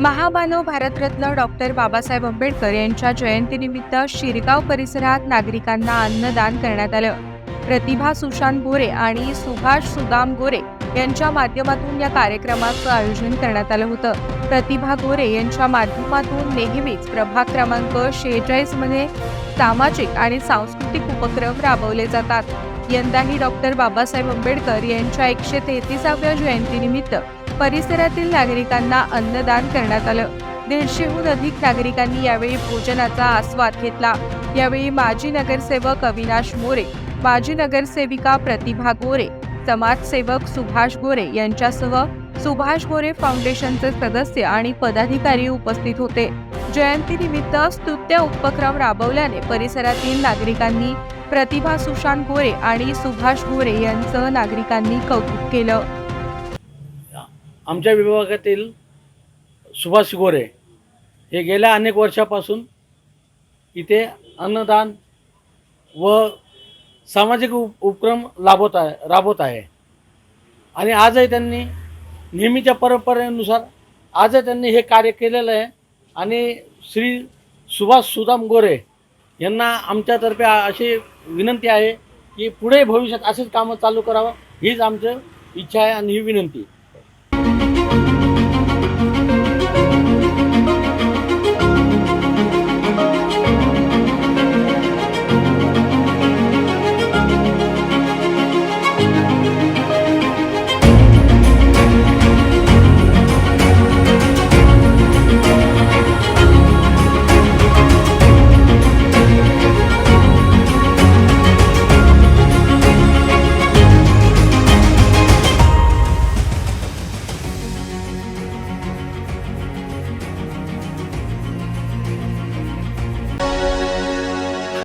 महामानव भारतरत्न डॉक्टर बाबासाहेब आंबेडकर यांच्या जयंतीनिमित्त शिरगाव परिसरात नागरिकांना अन्नदान करण्यात आलं. प्रतिभा सुशांत गोरे आणि सुभाष सुदाम गोरे यांच्या माध्यमातून या कार्यक्रमाचं आयोजन करण्यात आलं होतं. प्रतिभा गोरे यांच्या माध्यमातून नेहमीच प्रभाग क्रमांक शेहेचाळीसमध्ये सामाजिक आणि सांस्कृतिक उपक्रम राबवले जातात. यंदाही डॉक्टर बाबासाहेब आंबेडकर यांच्या एकशे तेहतीसाव्या जयंतीनिमित्त परिसरातील नागरिकांना अन्नदान करण्यात आलं. दीडशेहून अधिक नागरिकांनी यावेळी भोजनाचा आस्वाद घेतला. यावेळी माजी नगरसेवक अविनाश मोरे माजी नगरसेविका प्रतिभा गोरे समाजसेवक सुभाष गोरे यांच्यासह सुभाष गोरे फाउंडेशनचे सदस्य आणि पदाधिकारी उपस्थित होते. जयंतीनिमित्त स्तुत्य उपक्रम राबवल्याने परिसरातील नागरिकांनी प्रतिभा सुशांत गोरे आणि सुभाष गोरे यांचं नागरिकांनी कौतुक केलं. आमच्या विभागातील सुभाष गोरे हे गेल्या अनेक वर्षापासून इथे अन्नदान व सामाजिक उप उपक्रम राबवत आहे राबवत आहे. आणि आजही त्यांनी नेहमीच्या परंपरेनुसार आजही त्यांनी हे कार्य केलेलं आहे. आणि श्री सुभाष सुदाम गोरे यांना आमच्यातर्फे अशी विनंती आहे की पुढे भविष्यात असेच कामं चालू करावं हीच आमचं इच्छा आहे आणि ही विनंती